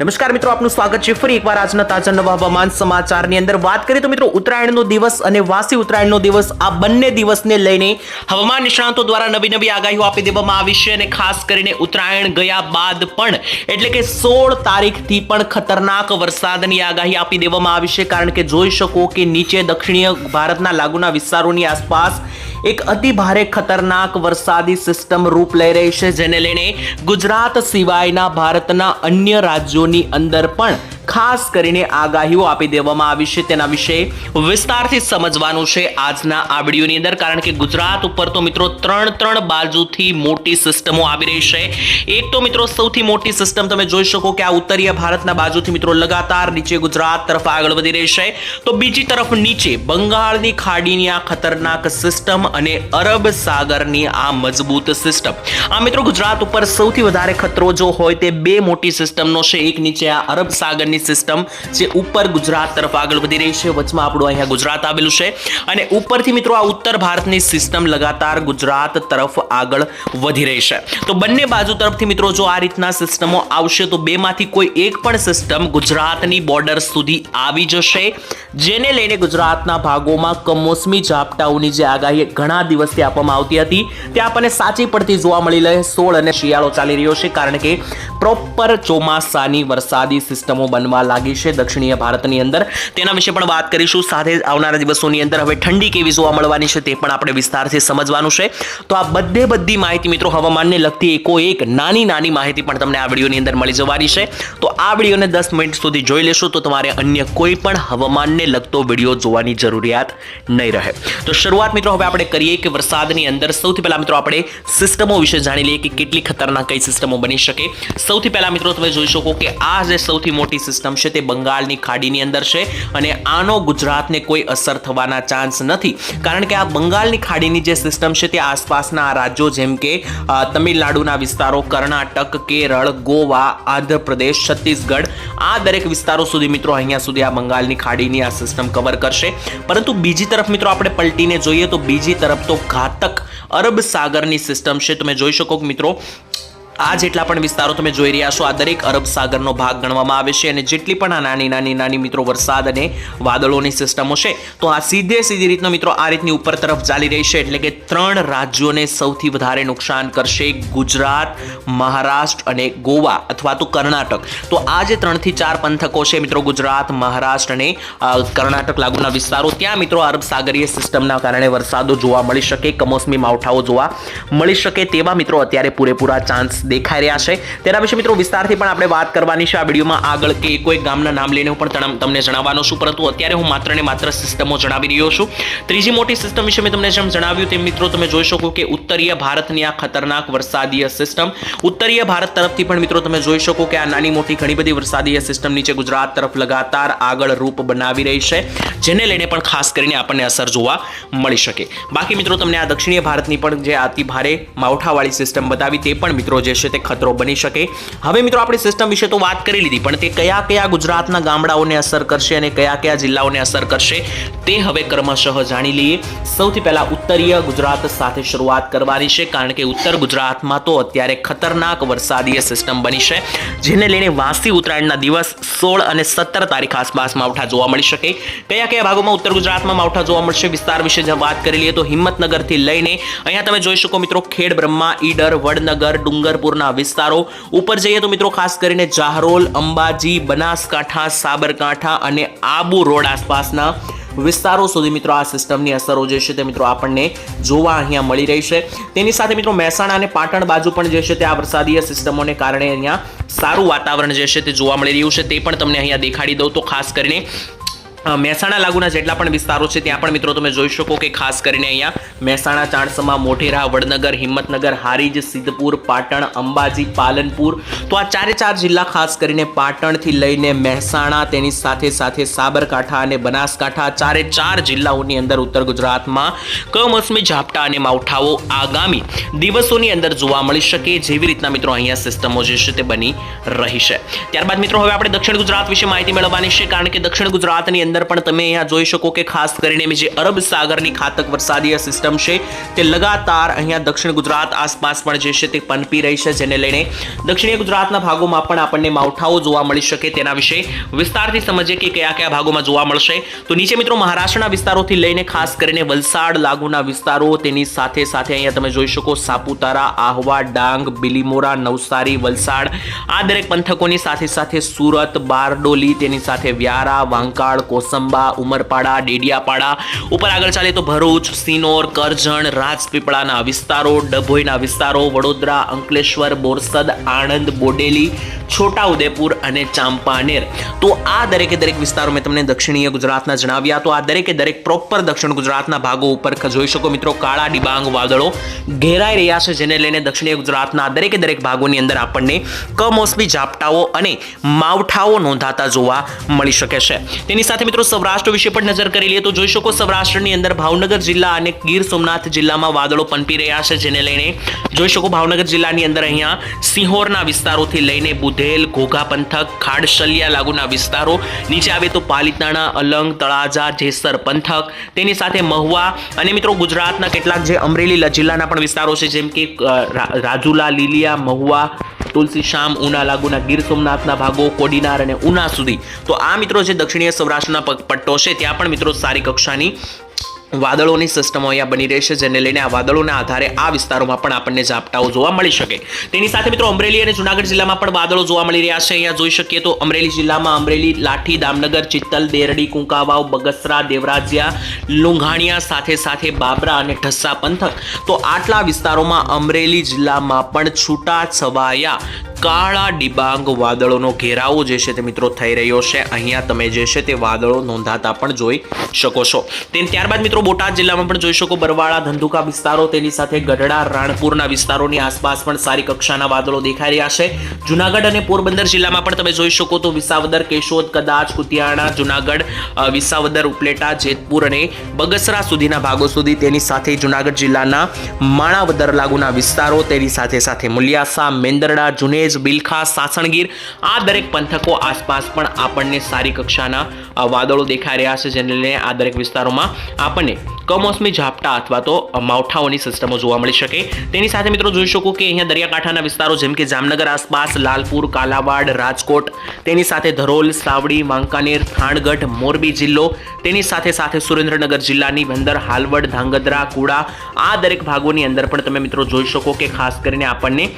નમસ્કાર મિત્રો, આપનું સ્વાગત છે. ફરી એકવાર આજના તાજા નવા હવામાન સમાચારની અંદર વાત કરીએ તો મિત્રો, ઉત્તરાયણનો દિવસ અને વાસી ઉત્તરાયણનો દિવસ આ બંને દિવસને લઈને હવામાન નિષ્ણાંતો દ્વારા નવી નવી આગાહીઓ આપી દેવામાં આવી છે અને ખાસ કરીને ઉત્તરાયણ ગયા બાદ પણ, એટલે કે સોળ તારીખથી પણ ખતરનાક વરસાદની આગાહી આપી દેવામાં આવી છે. કારણ કે જોઈ શકો કે નીચે દક્ષિણીય ભારતના લાગુના વિસ્તારોની આસપાસ એક અતિ ભારે ખતરનાક વરસાદી સિસ્ટમ રૂપ લઈ રહી છે, જેને લઈને ગુજરાત સિવાયના ભારતના અન્ય રાજ્યોની અંદર પણ ખાસ કરીને આગાહીઓ આપી દેવામાં આવી છે તેના વિશે વિસ્તારથી સમજવાનું છે આજના આ વિડીયોની અંદર, કારણ કે ગુજરાત ઉપર તો મિત્રો ત્રણ ત્રણ બાજુથી મોટી સિસ્ટમો આવી રહી છે. એક તો મિત્રો સૌથી મોટી સિસ્ટમ તમે જોઈ શકો કે આ ઉત્તરીય ભારતના બાજુથી મિત્રો લગાતાર નીચે ગુજરાત તરફ આગળ વધી રહી છે. તો બીજી તરફ નીચે બંગાળની ખાડીની આ ખતરનાક સિસ્ટમ અને અરબ સાગરની આ મજબૂત સિસ્ટમ. આ મિત્રો ગુજરાત ઉપર સૌથી વધારે ખતરો જો હોય તે બે મોટી સિસ્ટમનો છે. એક નીચે આ અરબ સાગરની સિસ્ટમ જે ઉપર ગુજરાત તરફ આગળ વધી રહી છે. વચમાં આપણું અહીંયા ગુજરાત આવેલું છે. અને ઉપરથી મિત્રો આ ઉત્તર ભારતની સિસ્ટમ લગાતાર ગુજરાત તરફ આગળ વધી રહી છે. તો બંને બાજુ તરફથી મિત્રો જો આ રીતના સિસ્ટમો આવશે તો બેમાંથી કોઈ એક પણ સિસ્ટમ ગુજરાતની બોર્ડર સુધી આવી જશે. જેને લઈને ગુજરાતના ભાગોમાં કમોસમી ઝાપટાઓની જે આગાહી ઘણા દિવસથી આપવામાં આવતી હતી. તે આપણને સાચી પડતી જોવા મળી રહે. સોળ અને શિયાળો ચાલી રહ્યો છે. કારણ કે પ્રોપર ચોમાસાની વરસાદી સિસ્ટમો બનવા લાગી છે દક્ષિણીય ભારતની અંદર. તેના વિશે પણ વાત કરીશું. સાથે આવનારા દિવસોની અંદર હવે ઠંડી કેવી જોવા મળવાની છે તે પણ આપણે વિસ્તારથી સમજવાનું છે. તો આ બધે બધી માહિતી મિત્રો હવામાનને લગતી એક નાની નાની માહિતી પણ તમને આ વિડીયોની અંદર મળી જવાની છે. તો આ વિડીયોને દસ મિનિટ સુધી જોઈ લેશો તો તમારે અન્ય કોઈ પણ હવામાનને લગતો વીડિયો જોવાની જરૂરિયાત નહીં રહે. તો શરૂઆત મિત્રો હવે આપણે કરીએ કે વરસાદની અંદર સૌથી પહેલા મિત્રો આપણે સિસ્ટમો વિશે જાણી લઈએ કે કેટલી ખતરનાક કઈ સિસ્ટમો બની શકે. સૌથી પહેલા મિત્રો તમે જોઈ શકો કે આ જે સૌથી મોટી સિસ્ટમ છે તે બંગાળની ખાડીની અંદર છે અને આનો ગુજરાતને કોઈ અસર થવાના ચાન્સ નથી. કારણ કે આ બંગાળની ખાડીની જે સિસ્ટમ છે તે આસપાસના રાજ્યો જેમ કે તમિલનાડુના વિસ્તારો, કર્ણાટક, કેરળ, ગોવા, આંધ્રપ્રદેશ, છત્તીસગઢ, આ દરેક વિસ્તારો સુધી મિત્રો અહીંયા સુધી આ બંગાળની ખાડીની આ સિસ્ટમ કવર કરશે. પરંતુ બીજી તરફ મિત્રો આપણે પલટીને જોઈએ તો બીજી તરફ તો ઘાતક અરબ સાગરની સિસ્ટમ છે. તમે જોઈ શકો મિત્રો આ જેટલા પણ વિસ્તારો તમે જોઈ રહ્યા છો, આ દરેક અરબ સાગરનો ભાગ ગણવામાં આવે છે અને જેટલી પણ આ નાની નાની નાની મિત્રો વરસાદ અને વાદળોની સિસ્ટમો છે, તો આ સીધે સીધી રીતનો મિત્રો આ રીતની ઉપર તરફ ચાલી રહી છે, એટલે કે ત્રણ રાજ્યોને સૌથી વધારે નુકસાન કરશે ગુજરાત, મહારાષ્ટ્ર અને ગોવા અથવા તો કર્ણાટક. તો આ જે ત્રણથી ચાર પંથકો છે મિત્રો, ગુજરાત, મહારાષ્ટ્ર અને કર્ણાટક લાગુના વિસ્તારો, ત્યાં મિત્રો અરબ સાગરીય સિસ્ટમના કારણે વરસાદો જોવા મળી શકે, કમોસમી માવઠાઓ જોવા મળી શકે તેવા મિત્રો અત્યારે પૂરેપૂરા ચાન્સ દેખાઈ રહ્યા છે. તેના વિશે મિત્રો વિસ્તારથી પણ આપણે વાત કરવાની છે આ વિડીયોમાં. આગળ કે કોઈ ગામના નામ લઈને હું પણ તમ- તમને જણાવવાનો છું. પરંતુ અત્યારે હું માત્ર ને માત્ર સિસ્ટમો જણાવી રહ્યો છું. ત્રીજી મોટી સિસ્ટમ વિશે મેં તમને જેમ જણાવ્યું તેમ મિત્રો તમે જોઈ શકો કે ઉત્તરીય ભારતની આ ખતરનાક વરસાદીય સિસ્ટમ. ઉત્તરીય ભારત તરફથી પણ મિત્રો તમે જોઈ શકો કે આ નાની મોટી ઘણી બધી વરસાદીય સિસ્ટમ નીચે ગુજરાત તરફ લગાતાર આગળ રૂપ બનાવી રહી છે, જેને લઈને પણ ખાસ કરીને આપણને અસર જોવા મળી શકે. બાકી મિત્રો તમને આ દક્ષિણીય ભારતની પણ જે અતિ માવઠાવાળી સિસ્ટમ બતાવી તે પણ મિત્રો જે છે તે ખતરો બની શકે. હવે મિત્રો આપણે સિસ્ટમ વિશે તો વાત કરી લીધી, પણ તે કયા કયા ગુજરાતના ગામડાઓને અસર કરશે અને કયા કયા જિલ્લાઓને અસર કરશે, તે હવે ક્રમશઃ જાણી લઈએ. સૌથી પહેલાં ઉત્તરીય ગુજરાત સાથે શરૂઆત કરવાની છે, કારણ કે ઉત્તર ગુજરાતમાં તો અત્યારે ખતરનાક વરસાદીય સિસ્ટમ બની છે, જેને લઈને વાસી ઉત્તરાયણના દિવસ સોળ અને સત્તર તારીખ આસપાસ માવઠા જોવા મળી શકે. કયા કયા ભાગોમાં ઉત્તર ગુજરાતમાં માવઠા જોવા મળશે વિસ્તાર વિશે વાત કરી લઈએ તો હિંમતનગરથી લઈને, અહીંયા તમે જોઈ શકો મિત્રો ખેડ, બ્રહ્મા, ઈડર, વડનગર ડુંગરપુરના વિસ્તારો. ઉપર જઈએ તો મિત્રો ખાસ કરીને જાહરોલ, અંબાજી, બનાસકાંઠા, સાબરકાંઠા અને આબુ રોડ આસપાસના વિસ્તારો સુધી મિત્રો આ સિસ્ટમની અસરો જે છે તે મિત્રો આપણને જોવા અહીંયા મળી રહી છે. તેની સાથે મિત્રો મહેસાણા અને પાટણ બાજુ પણ જે છે તે આ વરસાદીય સિસ્ટમોને કારણે અહીંયા સારું વાતાવરણ જે છે તે જોવા મળી રહ્યું છે. તે પણ તમને અહીંયા દેખાડી દઉં તો ખાસ કરીને મહેસાણા લાગુના જેટલા પણ વિસ્તારો છે, ત્યાં પણ મિત્રો તમે જોઈ શકો કે ખાસ કરીને અહીંયા મહેસાણા, ચાણસમા, મોઢેરા, વડનગર, હિંમતનગર, હારીજ, સિદ્ધપુર, પાટણ, અંબાજી, પાલનપુર. તો આ ચારે ચાર જિલ્લા ખાસ કરીને પાટણથી લઈને મહેસાણા, તેની સાથે સાથે સાબરકાંઠા અને બનાસકાંઠા ચારે ચાર જિલ્લાઓની અંદર ઉત્તર ગુજરાતમાં કમોસમી ઝાપટા અને માવઠાઓ આગામી દિવસોની અંદર જોવા મળી શકે જેવી રીતના મિત્રો અહીંયા સિસ્ટમો જે છે તે બની રહી છે. ત્યારબાદ મિત્રો, હવે આપણે દક્ષિણ ગુજરાત વિશે માહિતી મેળવવાની છે, કારણ કે દક્ષિણ ગુજરાતની અંદર અંદર પણ તમે અહીંયા જોઈ શકો કે ખાસ કરીને જે અરબ સાગરની ખાતક વરસાદીય સિસ્ટમ છે, તે લગાતાર અહીંયા દક્ષિણ ગુજરાત આસપાસ પણ જે છે તે પનપી રહી છે, જેને લઈને દક્ષિણીય ગુજરાતના ભાગોમાં પણ આપણને માવઠાઓ જોવા મળી શકે તેના વિશે વિસ્તારથી સમજીએ કે કયા કયા ભાગોમાં જોવા મળશે. તો નીચે મિત્રો મહારાષ્ટ્રના વિસ્તારોથી લઈને ખાસ કરીને વલસાડ, લાગુના વિસ્તારો તેની સાથે સાથે અહીંયા તમે જોઈ શકો સાપુતારા, આહવા, ડાંગ, બિલીમોરા, નવસારી, વલસાડ આ દરેક પંથકોની સાથે સાથે સુરત, બારડોલી તેની સાથે વ્યારા, વાંકાળ કોસંબા ઉમરપાડા, ડેડિયાપાડા. ઉપર આગળ ચાલે તો ભરૂચ, સિનોર, કરજણ, રાજપીપળાના વિસ્તારો, ડભોઈના વિસ્તારો, વડોદરા, અંકલેશ્વર, બોરસદ, આણંદ, બોડેલી, છોટાઉદેપુર અને ચાંપાનેર. તો આ દરેકે દરેક વિસ્તારો મેં તમને દક્ષિણીય ગુજરાતના જણાવ્યા. તો આ દરેકે દરેક પ્રોપર દક્ષિણ ગુજરાતના ભાગો ઉપર જોઈ શકો મિત્રો, કાળા, ડિબાંગ, વાદળો ઘેરાઈ રહ્યા છે, જેને લઈને દક્ષિણીય ગુજરાતના દરેકે દરેક ભાગોની અંદર આપણને કમોસમી ઝાપટાઓ અને માવઠાઓ નોંધાતા જોવા મળી શકે છે. તેની સાથે મિત્રો, સૌરાષ્ટ્ર વિશે પણ નજર કરી લઈએ તો જોઈ શકો સૌરાષ્ટ્રની અંદર ભાવનગર જિલ્લા અને ગીર સોમનાથ જિલ્લામાં વાદળો પનપી રહ્યા છે, જેને લઈને જોઈ શકો ભાવનગર જિલ્લાની અંદર અહીંયા સિંહોરના વિસ્તારોથી લઈને બુધેલ, ઘોઘા પંથક, ખાડશલિયા લાગુના વિસ્તારો, નીચે આવે તો પાલિતાણા, અલંગ, તળાજા, જેસર પંથક, તેની સાથે મહુવા અને મિત્રો ગુજરાતના કેટલાક જે અમરેલી જિલ્લાના પણ વિસ્તારો છે, જેમ કે રાજુલા, લીલિયા, મહુવા તુલસીશ્યામ ઉના લાગુના ગીર સોમનાથના ભાગો, કોડીનાર અને ઉના સુધી. તો આ મિત્રો જે દક્ષિણીય સૌરાષ્ટ્રના પટ્ટો છે. ત્યાં પણ મિત્રો સારી કક્ષાની વાદળોની સિસ્ટમો અહીંયા બની રહેશે જેને લઈને આ વાદળોના આધારે આ વિસ્તારોમાં પણ આપણને ઝાપટાઓ જોવા મળી શકે. તેની સાથે મિત્રો અમરેલી અને જુનાગઢ જિલ્લામાં પણ વાદળો જોવા મળી રહ્યા છે. અહીંયા જોઈ શકીએ તો અમરેલી જિલ્લામાં અમરેલી, લાઠી, દામનગર, ચિત્તલ, દેરડી, કુંકાવાવ, બગસરા, દેવરાજિયા, લુંઘાણિયા, સાથે સાથે બાબરા અને ઢસા પંથક. તો આટલા વિસ્તારોમાં અમરેલી જિલ્લામાં પણ છૂટા છવાયા કાળા ડિબાંગ વાદળોનો ઘેરાવો જે છે તે મિત્રો થઈ રહ્યો છે. અહીંયા તમે જે છે તે વાદળો નોંધાતા પણ જોઈ શકો છો. તે ત્યારબાદ મિત્રો બોટાદ જિલ્લામાં પણ જોઈ શકો બરવાળા, ધંધુકા વિસ્તારો, તેની સાથે ગઢડા, રાણપુરના વિસ્તારોની આસપાસ પણ સારી કક્ષાના વાદળો દેખાઈ રહ્યા છે. જુનાગઢ અને પોરબંદર જિલ્લામાં પણ તમે જોઈ શકો તો વિસાવદર, કેશોદ, કદાચ, કુતિયાણા, જુનાગઢ વિસાવદર, ઉપલેટા, જેતપુર અને બગસરા સુધીના ભાગો સુધી તેની સાથે જુનાગઢ જિલ્લાના માણાવદર લાગુના વિસ્તારો તેની સાથે સાથે મુલિયાસા, મેંદરડા, જુનેજ બિલખા, સાસણગીર, આ દરેક પંથકો આસપાસ પણ આપણને સારી કક્ષાના વાદળો દેખાઈ રહ્યા છે, જેને લઈને આ દરેક વિસ્તારોમાં આપણને કમોસમી ઝાપટા અથવા તો માવઠાઓની સિસ્ટમો જોવા મળી શકે. તેની સાથે મિત્રો જોઈ શકો કે અહીંયા દરિયાકાંઠાના વિસ્તારો જેમ કે જામનગર આસપાસ, લાલપુર, કાલાવાડ, રાજકોટ, તેની સાથે ધરોલ, સાવડી, વાંકાનેર, થાણગઢ, મોરબી જિલ્લો, તેની સાથે સાથે સુરેન્દ્રનગર જિલ્લાની બંદર, હાલવડ, ધાંગધ્રા, કુડા, આ દરેક ભાગોની અંદર પણ તમે મિત્રો જોઈ શકો કે ખાસ કરીને આપણને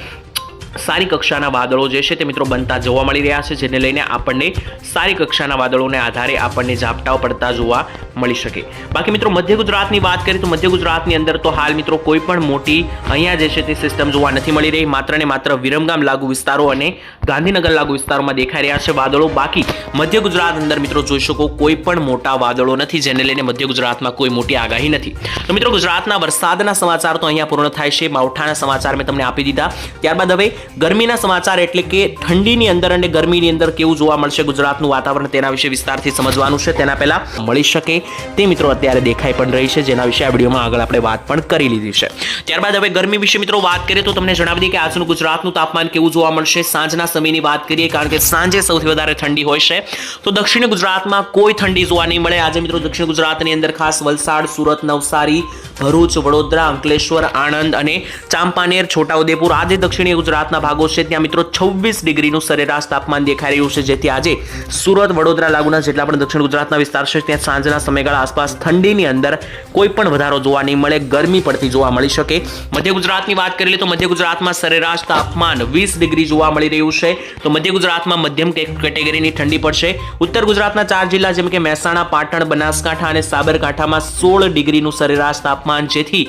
સારી કક્ષાના વાદળો જે છે તે મિત્રો બનતા જોવા મળી રહ્યા છે, જેને લઈને આપણને સારી કક્ષાના વાદળોને આધારે આપણને ઝાપટાઓ પડતા જોવા મળી શકે. બાકી મિત્રો, મધ્ય ગુજરાતની વાત કરીએ તો મધ્ય ગુજરાતની અંદર તો હાલ મિત્રો કોઈ પણ મોટી અહીંયા જે છે તે સિસ્ટમ જોવા નથી મળી રહી. માત્ર ને માત્ર વિરમગામ લાગુ વિસ્તારો અને ગાંધીનગર લાગુ વિસ્તારોમાં દેખાઈ રહ્યા છે વાદળો. બાકી મધ્ય ગુજરાત અંદર મિત્રો જોઈ શકો કોઈ પણ મોટા વાદળો નથી, જેને લઈને મધ્ય ગુજરાતમાં કોઈ મોટી આગાહી નથી. તો મિત્રો, ગુજરાતના વરસાદના સમાચાર તો અહીંયા પૂર્ણ થાય છે. માવઠાના સમાચાર મેં તમને આપી દીધા. ત્યારબાદ હવે ગરમીના સમાચાર એટલે કે ઠંડીની અંદર અને ગરમીની અંદર કેવું જોવા મળશે ગુજરાતનું વાતાવરણ તેના વિશે વિસ્તારથી સમજવાનું છે. તેના પહેલા મળી શકે તે મિત્રો અત્યારે દેખાઈ પણ રહી છે. જેના વિશે આ વિડીયોમાં આગળ આપણે વાત પણ કરી લીધી છે. ત્યારબાદ હવે ગરમી વિશે મિત્રો વાત કરીએ તો તમને જણાવી દઈએ કે આજનું ગુજરાતનું તાપમાન કેવું જોવા મળશે? સાંજના સમયની વાત કરીએ, કારણ કે સાંજે સૌથી વધારે ઠંડી હોય છે. તો દક્ષિણ ગુજરાતમાં કોઈ ઠંડી જોવા નહીં મળે. આજે મિત્રો દક્ષિણ ગુજરાતની અંદર ખાસ વલસાડ, સુરત, નવસારી, ભરૂચ, વડોદરા, અંકલેશ્વર, આણંદ અને ચાંપાનેર, છોટાઉદેપુર આજે દક્ષિણીય ગુજરાતના ભાગો છે. ત્યાં મિત્રો છવ્વીસ ડિગ્રીનું સરેરાશ તાપમાન દેખાઈ રહ્યું છે. જેથી આજે સુરત, વડોદરા, લાગુના જેટલા પણ દક્ષિણ ગુજરાતના વિસ્તાર છે, ત્યાં સાંજના સમયગાળા આસપાસ ઠંડીની અંદર કોઈ પણ વધારો જોવા નહીં મળે, ગરમી પડતી જોવા મળી શકે. મધ્ય ગુજરાતની વાત કરી લઈએ તો મધ્ય ગુજરાતમાં સરેરાશ તાપમાન વીસ ડિગ્રી જોવા મળી રહ્યું છે. તો મધ્ય ગુજરાતમાં મધ્યમ કેટેગરીની ઠંડી પડશે. ઉત્તર ગુજરાતના ચાર જિલ્લા જેમ કે મહેસાણા, પાટણ, બનાસકાંઠા અને સાબરકાંઠામાં સોળ ડિગ્રીનું સરેરાશ તાપમાન, જેથી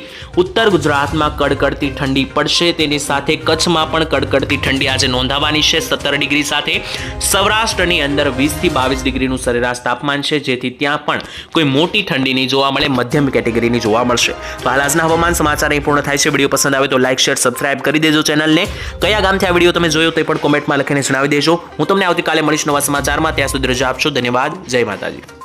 ઉત્તર ગુજરાતમાં કડકડતી ઠંડી પડશે. તેની સાથે કચ્છમાં પણ કડકડતી ઠંડી આજે નોંધાવાની છે, સત્તર ડિગ્રી સાથે. સૌરાષ્ટ્રની અંદર વીસથી બાવીસ ડિગ્રીનું સરેરાશ તાપમાન છે, જેથી ત્યાં પણ કોઈ મોટી ઠંડી નહીં જોવા મળે, મધ્યમ કેટેગરીની જોવા મળશે. તો હાલ આજના હવામાન સમાચાર અહીં પૂર્ણ થાય છે. વીડિયો પસંદ આવે તો લાઇક શેર, સબસ્ક્રાઇબ કરી દેજો ચેનલને. કયા ગામથી આ વીડિયો તમે જોયો તે પણ કોમેન્ટમાં લખીને જણાવી દેજો. હું તમને આવતીકાલે મળીશ નવા સમાચારમાં. ત્યાં સુધી રજા આપશો. ધન્યવાદ. જય માતાજી.